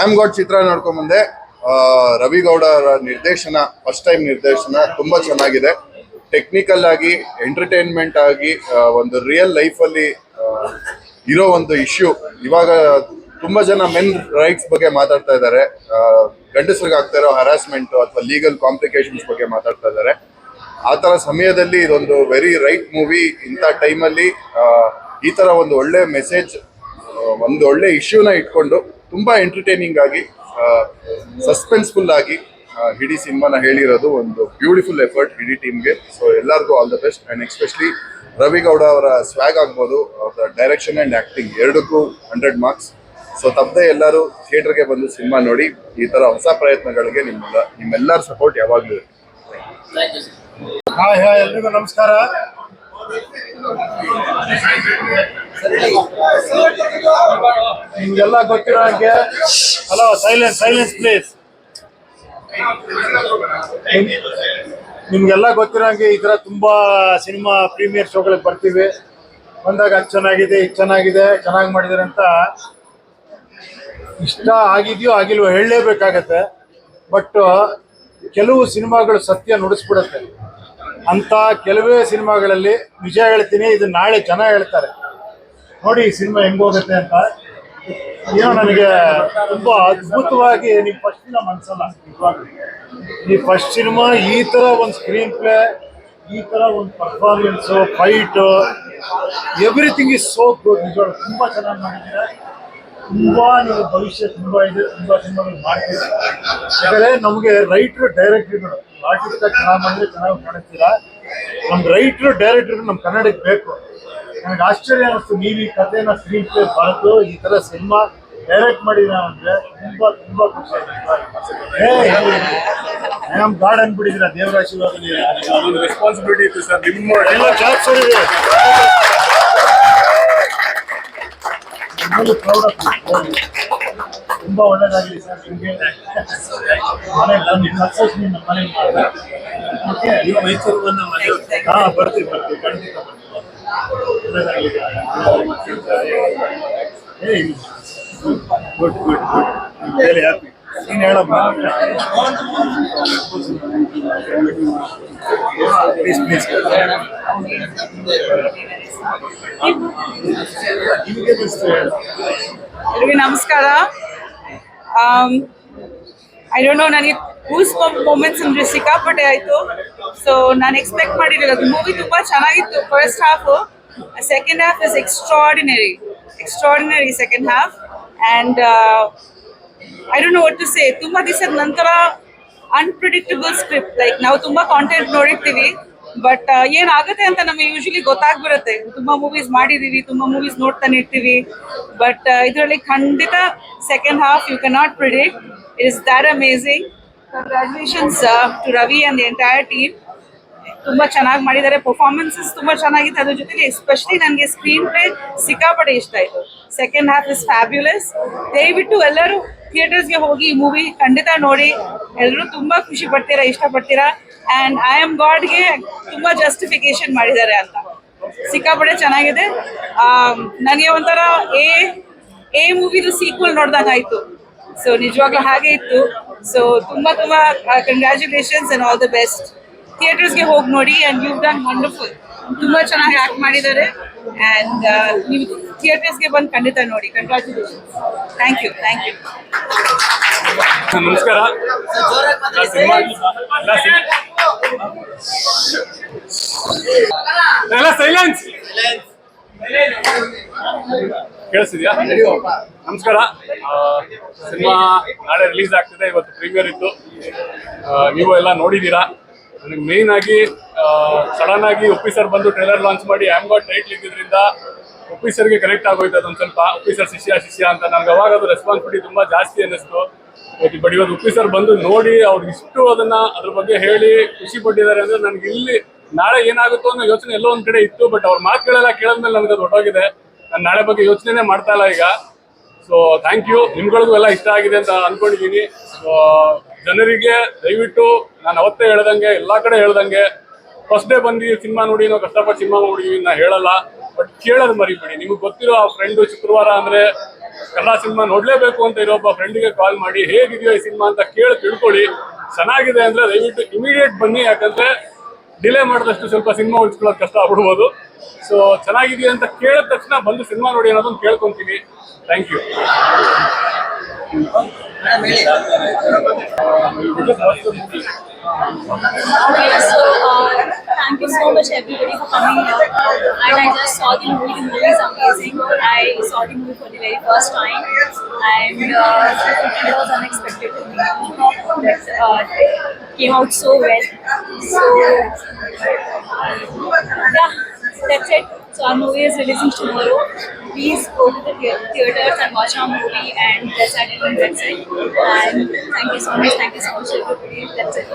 I god ಚಿತ್ರ ನೋಡ್ಕೊಂಡ್ ಬಂದೆ ರವಿಗೌಡರ ರವಿ ಗೌಡ ನಿರ್ದೇಶನ ಫಸ್ಟ್ ಟೈಮ್ ನಿರ್ದೇಶನ ತುಂಬಾ ಚೆನ್ನಾಗಿದೆ. ಟೆಕ್ನಿಕಲ್ ಆಗಿ ಎಂಟರ್ಟೈನ್ಮೆಂಟ್ ಆಗಿ ಒಂದು ರಿಯಲ್ ಲೈಫ್ ಅಲ್ಲಿ ಇರೋ ಒಂದು ಇಶ್ಯೂ ಇವಾಗ ತುಂಬಾ ಜನ ಮೆನ್ ರೈಟ್ಸ್ ಬಗ್ಗೆ ಮಾತಾಡ್ತಾ ಇದ್ದಾರೆ. ಗಂಡಸರಿಗೆ ಆಗ್ತಾ ಇರೋ ಹರಾಸ್ಮೆಂಟ್ ಅಥವಾ ಲೀಗಲ್ ಕಾಂಪ್ಲಿಕೇಶನ್ಸ್ ಬಗ್ಗೆ ಮಾತಾಡ್ತಾ ಇದ್ದಾರೆ. ಆ ತರ ಸಮಯದಲ್ಲಿ ಇದೊಂದು ವೆರಿ ರೈಟ್ ಮೂವಿ ಇಂಥ ಟೈಮಲ್ಲಿ ಈ ತರ ಒಂದು ಒಳ್ಳೆ ಮೆಸೇಜ್ ಒಂದು ಒಳ್ಳೆ ಇಶ್ಯೂನ ಇಟ್ಕೊಂಡು ತುಂಬಾ ಎಂಟರ್ಟೈನಿಂಗ್ ಆಗಿ ಸಸ್ಪೆನ್ಸ್ಫುಲ್ ಆಗಿ ಇಡೀ ಸಿನಿಮಾನ ಹೇಳಿರೋದು ಒಂದು ಬ್ಯೂಟಿಫುಲ್ ಎಫರ್ಟ್ ಇಡೀ ಟೀಮ್ಗೆ ಸೊ ಎಲ್ಲರಿಗೂ all the best and especially Ravi Gowda ಅವರ ಸ್ವ್ಯಾಗ್ ಆಗ್ಬೋದು ಅವರ ಡೈರೆಕ್ಷನ್ ಆ್ಯಂಡ್ ಆ್ಯಕ್ಟಿಂಗ್ ಎರಡಕ್ಕೂ ಹಂಡ್ರೆಡ್ ಮಾರ್ಕ್ಸ್ ಸೊ ತಪ್ಪದೆ ಎಲ್ಲರೂ ಥಿಯೇಟರ್ಗೆ ಬಂದು ಸಿನಿಮಾ ನೋಡಿ ಈ ಥರ ಹೊಸ ಪ್ರಯತ್ನಗಳಿಗೆ ನಿಮ್ಮೆಲ್ಲ ನಿಮ್ಮೆಲ್ಲರ ಸಪೋರ್ಟ್ ಯಾವಾಗಲೂ ಇರುತ್ತೆ. ಹಾಯ್ ಹಾಯ್ ಎಲ್ರಿಗೂ ನಮಸ್ಕಾರ. ನಿಮ್ಗೆಲ್ಲ ಗೊತ್ತಿರೋ ಹಾಗೆ. ಹಲೋ ಸೈಲೆನ್ಸ್ ಸೈಲೆನ್ಸ್ ಪ್ಲೀಸ್ ನಿಮ್ಗೆಲ್ಲ ಗೊತ್ತಿರೋ ಹಾಗೆ ಈ ತರ ತುಂಬಾ ಸಿನಿಮಾ ಪ್ರೀಮಿಯರ್ ಶೋಗಳಿಗೆ ಬರ್ತೀವಿ. ಬಂದಾಗ ಅದು ಚೆನ್ನಾಗಿದೆ, ಇದು ಚೆನ್ನಾಗಿದೆ, ಚೆನ್ನಾಗಿ ಮಾಡಿದಾರೆ ಅಂತ ಇಷ್ಟ ಆಗಿದೆಯೋ ಆಗಿಲ್ವೋ ಹೇಳಲೇಬೇಕಾಗತ್ತೆ. ಬಟ್ ಕೆಲವು ಸಿನಿಮಾಗಳು ಸತ್ಯ ನುಡಿಸ್ಬಿಡುತ್ತೆ. ಅಂತ ಕೆಲವೇ ಸಿನಿಮಾಗಳಲ್ಲಿ ನಿಜ ಹೇಳ್ತೀನಿ, ಇದು ನಾಳೆ ಜನ ಹೇಳ್ತಾರೆ. ನೋಡಿ ಈ ಸಿನಿಮಾ ಹೆಂಗೋಗುತ್ತೆ ಅಂತ. ಏನೋ ನನಗೆ ತುಂಬ ಅದ್ಭುತವಾಗಿ ನೀವು ಫಸ್ಟ್ ಸಿನಿಮಾ ಮನ್ಸಲ್ಲ. ನೀವು ಫಸ್ಟ್ ಸಿನಿಮಾ ಈ ಥರ ಒಂದು ಸ್ಕ್ರೀನ್ ಪ್ಲೇ ಈ ಥರ ಒಂದು performance fight everything is so good ನಿಜವಾಗ ತುಂಬ ಚೆನ್ನಾಗಿ ಮಾಡಿದ್ದೀರಾ ತುಂಬ ನೀವು ಭವಿಷ್ಯ ತುಂಬ ಇದೆ, ತುಂಬ ಸಿನಿಮಾಗಳು ಮಾಡ್ತೀರಾ ಯಾಕಂದರೆ ನಮಗೆ ರೈಟ್ರು ಡೈರೆಕ್ಟ್ರುಗಳು ಆರ್ಟಿಸ್ಟಾಗಿ ಚೆನ್ನಾಗಿ ಮಾಡಿದ್ರೆ ಚೆನ್ನಾಗಿ ಕಾಣಿಸ್ತೀರಾ ನಮ್ಮ ರೈಟ್ರು ಡೈರೆಕ್ಟರ್ ನಮ್ಮ ಕನ್ನಡಕ್ಕೆ ಬೇಕು. ನನಗೆ ಆಶ್ಚರ್ಯ ಅನಿಸ್ತು ನೀವು ಈ ಕಥೆನ ಸ್ಕ್ರೀನ್ ಪ್ಲೇ ಬರೆದು ಈ ತರ ಸಿನಿಮಾ ಡೈರೆಕ್ಟ್ ಮಾಡಿದ ಅಂದ್ರೆ ತುಂಬಾ ತುಂಬಾ ಖುಷಿ ಆಯ್ತು. ನಮ್ ಗಾರ್ಡ್ ಅನ್ಬಿಟ್ಟಿದ್ದೀರಾ? ದೇವರ ಅದೊಂದು ರೆಸ್ಪಾನ್ಸಿಬಿಲಿಟಿ ಇತ್ತು ಸರ್. ನಿಮ್ಮ ಎಲ್ಲ ಕ್ಲಾಸ್ ಪ್ರೌಡ್ ಆಫ್ ತುಂಬಾ ಒಳ್ಳೇದಾಗಲಿ ಸರ್ ನಿಮಗೆ. ಮನೆ ನಮ್ಮ ಸಕ್ಸಸ್ ನಿಮ್ಮ ಮನೆಗೆ ಮಾಡಿದೆ. ಓಕೆ ನೀವು ಮೈಸೂರು ಬಂದ ಮನೆ ಹಾ ಬರ್ತೀವಿ ಬರ್ತೀವಿ. ಖಂಡಿತ ಬರ್ತೀವಿ. Good good good really happy ನೀನು ಹೇಳಮ್ಮ ಪ್ಲೀಸ್ ಪ್ಲೀಸ್ ನಿಮಗೆ ಬೆಸ್ಟ್ ಹೇಳು ಎಲ್ರಿಗೂ ನಮಸ್ಕಾರ ಐ ಡೋಂಟ್ ನೋ ನನಗೆ ಗೂಸ್ ಬಂಪ್ ಮೂಮೆಂಟ್ಸ್ ಅಂದ್ರೆ ಸಿಕ್ಕಾಪಟ್ಟೆ ಆಯಿತು ಸೊ ನಾನು ಎಕ್ಸ್ಪೆಕ್ಟ್ ಮಾಡಿರಲಿಲ್ಲ ಮೂವಿ ತುಂಬ ಚೆನ್ನಾಗಿತ್ತು first half second half is extraordinary extraordinary second half and I don't know what to say ತುಂಬಾ ದಿವಸದ ನಂತರ ಅನ್ಪ್ರಿಡಿಕ್ಟಬಲ್ ಸ್ಕ್ರಿಪ್ಟ್ ಲೈಕ್ ನಾವು ತುಂಬಾ ಕಾಂಟೆಂಟ್ ನೋಡಿರ್ತೀವಿ ಬಟ್ ಏನಾಗುತ್ತೆ ಅಂತ ನಮಗೆ ಯೂಶಲಿ ಗೊತ್ತಾಗ್ಬಿರುತ್ತೆ ತುಂಬಾ ಮೂವೀಸ್ ಮಾಡಿದೀವಿ, ತುಂಬಾ ಮೂವೀಸ್ ನೋಡ್ತಾನೆ ಇರ್ತೀವಿ ಬಟ್ ಇದರಲ್ಲಿ ಖಂಡಿತ second half you can not predict it is that amazing congratulations to Ravi and the entire team ತುಂಬ ಚೆನ್ನಾಗಿ ಮಾಡಿದ್ದಾರೆ. ಪರ್ಫಾರ್ಮೆನ್ಸಸ್ ತುಂಬಾ ಚೆನ್ನಾಗಿತ್ತು ಅದ್ರ ಜೊತೆಗೆ ಎಸ್ಪೆಷಲಿ ನನಗೆ ಸ್ಕ್ರೀನ್ ಪ್ಲೇ ಸಿಕ್ಕಾಪಡೆ ಇಷ್ಟ ಆಯಿತು. ಸೆಕೆಂಡ್ ಹಾಫ್ ಇಸ್ ಫ್ಯಾಬ್ಯುಲಸ್ ದಯವಿಟ್ಟು ಎಲ್ಲರೂ ಥಿಯೇಟರ್ಸ್ಗೆ ಹೋಗಿ ಈ ಮೂವಿ ಖಂಡಿತ ನೋಡಿ. ಎಲ್ಲರೂ ತುಂಬ ಖುಷಿ ಪಡ್ತೀರಾ, ಇಷ್ಟಪಡ್ತೀರಾ? ಆ್ಯಂಡ್ ಐ ಆಮ್ ಗಾಡ್ಗೆ ತುಂಬ ಜಸ್ಟಿಫಿಕೇಶನ್ ಮಾಡಿದ್ದಾರೆ ಅಂತ. ಸಿಕ್ಕಾಪಡೆ ಚೆನ್ನಾಗಿದೆ. ನನಗೆ ಒಂಥರ ಎ ಎ ಮೂವಿದು ಸೀಕ್ವಲ್ ನೋಡಿದಾಗ ಆಯಿತು. ಸೊ ನಿಜವಾಗ್ಲೂ ಹಾಗೆ ಇತ್ತು. ಸೊ ತುಂಬ ತುಂಬ congratulations and all the best ಥಿಯೇಟರ್ಸ್ಗೆ ಹೋಗಿ ನೋಡಿ ಆ್ಯಂಡ್ ಯು ಡನ್ ವಂಡರ್ಫುಲ್ ತುಂಬ ಚೆನ್ನಾಗಿ ಆ್ಯಕ್ಟ್ ಮಾಡಿದ್ದಾರೆ ಆ್ಯಂಡ್ ನೀವು ಥಿಯೇಟರ್ಸ್ಗೆ ಬಂದು ಖಂಡಿತ ನೋಡಿ. Congratulation thank you thank you ನಮಸ್ಕಾರ. ಎಲ್ಲ ಸೈಲೆನ್ಸ್ ಕೇಳಿಸಿದ್ಯಾ ನಮಸ್ಕಾರ. ಸಿನಿಮಾ ನಾಳೆ ರಿಲೀಸ್ ಆಗ್ತಿದೆ, ಇವತ್ತು ಪ್ರೀಮಿಯರ್ ಇತ್ತು. ನೀವು ಎಲ್ಲ ನೋಡಿದ್ದೀರಾ? ನನಗೆ ಮೇನ್ ಆಗಿ ಸಡನ್ ಆಗಿ ಒಫೀಸರ್ ಬಂದು ಟ್ರೈಲರ್ ಲಾಂಚ್ ಮಾಡಿ ಆಮ್ ಗಾಟ್ ಟೈಟ್ಲ್ ಇದ್ದಿದ್ರಿಂದ ಒಫೀಸರ್ಗೆ ಕನೆಕ್ಟ್ ಆಗೋಯ್ತು ಅದೊಂದು ಸ್ವಲ್ಪ. ಒಫೀಸರ್ ಶಿಷ್ಯ ಶಿಷ್ಯ ಅಂತ ನನಗೆ ಅವಾಗ ಅದು ರೆಸ್ಪಾನ್ಸಿಬಿಲಿಟಿ ತುಂಬ ಜಾಸ್ತಿ ಅನ್ನಿಸ್ತು. ಓಕೆ ಬಟ್ ಇವತ್ತು ಒಫೀಸರ್ ಬಂದು ನೋಡಿ ಅವ್ರಿಗೆ ಇಷ್ಟು ಅದನ್ನ ಅದ್ರ ಬಗ್ಗೆ ಹೇಳಿ ಖುಷಿ ಪಟ್ಟಿದ್ದಾರೆ ಅಂದ್ರೆ ನನಗೆ ಇಲ್ಲಿ ನಾಳೆ ಏನಾಗುತ್ತೋ ಅನ್ನೋ ಯೋಚನೆ ಎಲ್ಲೋ ಒಂದ್ ಕಡೆ ಇತ್ತು ಬಟ್ ಅವ್ರ ಮಾತುಗಳೆಲ್ಲ ಕೇಳಿದ್ಮೇಲೆ ನನಗೆ ಅದು ಹೊಟ್ಟೋಗಿದೆ ನಾನು ನಾಳೆ ಬಗ್ಗೆ ಯೋಚನೆನೇ ಮಾಡ್ತಾ ಇಲ್ಲ ಈಗ. ಸೊ ಥ್ಯಾಂಕ್ ಯು ನಿಮ್ಗಳಿಗೂ ಎಲ್ಲ ಇಷ್ಟ ಆಗಿದೆ ಅಂತ ಅನ್ಕೊಂಡಿದ್ದೀನಿ ಸೊ ಜನರಿಗೆ ದಯವಿಟ್ಟು ನಾನು ಅವತ್ತೇ ಹೇಳ್ದಂಗೆ, ಎಲ್ಲ ಕಡೆ ಹೇಳ್ದಂಗೆ ಫಸ್ಟ್ ಡೇ ಬಂದು ಸಿನಿಮಾ ನೋಡಿ, ನಾವು ಕಷ್ಟಪಟ್ಟು ಸಿನಿಮಾ ನೋಡಿದೀವಿ ನಾ ಹೇಳಲ್ಲ. ಬಟ್ ಕೇಳೋದು ಮರಿಬೇಡಿ. ನಿಮಗೆ ಗೊತ್ತಿರೋ ಆ ಫ್ರೆಂಡು ಶುಕ್ರವಾರ ಅಂದರೆ ಎಲ್ಲ ಸಿನಿಮಾ ನೋಡಲೇಬೇಕು ಅಂತ ಇರೋ ಒಬ್ಬ ಫ್ರೆಂಡಿಗೆ ಕಾಲ್ ಮಾಡಿ, ಹೇಗಿದೆಯೋ ಈ ಸಿನಿಮಾ ಅಂತ ಕೇಳಿ ತಿಳ್ಕೊಳ್ಳಿ. ಚೆನ್ನಾಗಿದೆ ಅಂದರೆ ದಯವಿಟ್ಟು ಇಮಿಡಿಯೇಟ್ ಬನ್ನಿ. ಯಾಕಂದರೆ ಡಿಲೇ ಮಾಡಿದಷ್ಟು ಸ್ವಲ್ಪ ಸಿನಿಮಾ ಉಳಿಸ್ಕೊಳ್ಳೋದು ಕಷ್ಟ ಆಗ್ಬಿಡ್ಬೋದು. ಸೊ ಚೆನ್ನಾಗಿದೆಯಾ ಅಂತ ಕೇಳಿದ ತಕ್ಷಣ ಬಂದು ಸಿನಿಮಾ ನೋಡಿ ಅನ್ನೋದನ್ನು ಕೇಳ್ಕೊತೀನಿ. Thank you so uh, thank you so much everybody for coming here. And I just saw the movie. The movie is amazing. I saw the movie for the very first time, and uh, it was unexpected to me. That uh, came out so well. So yeah, that's it. So our movie is releasing tomorrow. Please go to the thea- theaters and watch our movie and that's it. That's it. And thank you so much. Thank you so much. That's it.